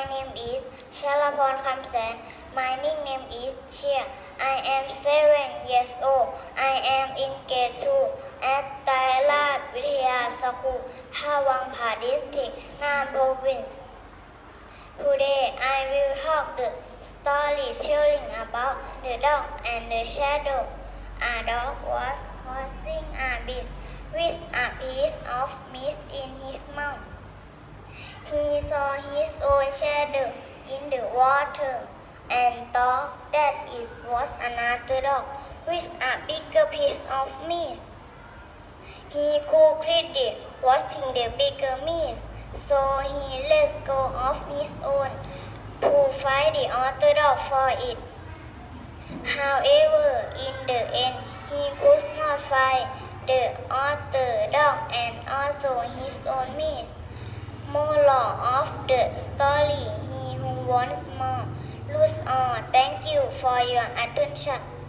My name is Shalapon Kamsan. My nickname is Chia. I am seven years old. I am in grade two at Thailand Vidya School, Thawangpa District, Nam Province. Today I will talk the story telling about the dog and the shadow. A dog was crossing a beast with a piece of meat in his mouth. Saw his own shadow in the water and thought that it was another dog with a bigger piece of meat. He quickly watching the bigger meat, so he let go of his own to find the other dog for it. However, in the end, he could not find the other dog and also his own meat. Moral of the story: He who wants more, lose all. Thank you for your attention.